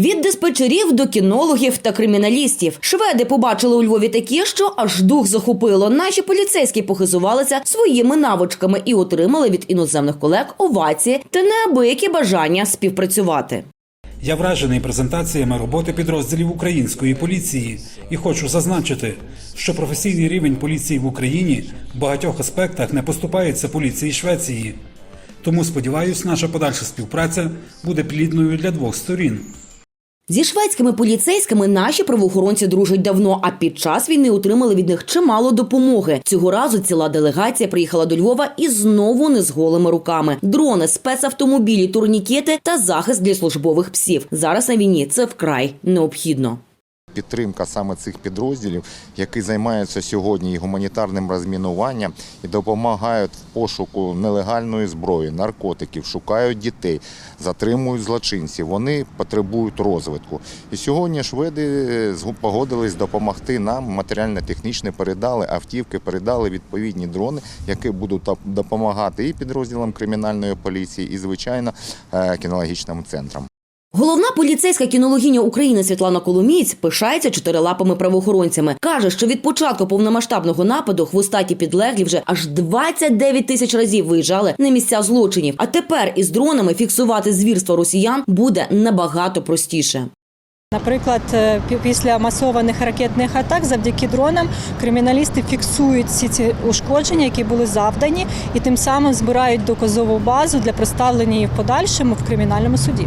Від диспетчерів до кінологів та криміналістів. Шведи побачили у Львові таке, що аж дух захопило. Наші поліцейські похизувалися своїми навичками і отримали від іноземних колег овації та неабиякі бажання співпрацювати. Я вражений презентаціями роботи підрозділів української поліції і хочу зазначити, що професійний рівень поліції в Україні в багатьох аспектах не поступається поліції Швеції. Тому сподіваюся, наша подальша співпраця буде плідною для двох сторін. Зі шведськими поліцейськими наші правоохоронці дружать давно, а під час війни отримали від них чимало допомоги. Цього разу ціла делегація приїхала до Львова і знову не з голими руками. Дрони, спецавтомобілі, турнікети та захист для службових псів. Зараз на війні це вкрай необхідно. Підтримка саме цих підрозділів, які займаються сьогодні і гуманітарним розмінуванням і допомагають в пошуку нелегальної зброї, наркотиків, шукають дітей, затримують злочинців. Вони потребують розвитку. І сьогодні шведи е, погодились допомогти нам матеріально-технічно, передали автівки, передали відповідні дрони, які будуть допомагати і підрозділам кримінальної поліції, і звичайно е, кінологічним центрам. Головна поліцейська кінологиня України Світлана Коломієць пишається чотирилапими правоохоронцями. каже, що від початку повномасштабного нападу хвостаті підлеглі вже аж 29 тисяч разів виїжджали на місця злочинів. А тепер із дронами фіксувати звірства росіян буде набагато простіше. Наприклад, е, після масованих ракетних атак завдяки дронам криміналісти фіксують всі ці ушкодження, які були завдані, і тим самим збирають доказову базу для представлення її в подальшому в кримінальному суді.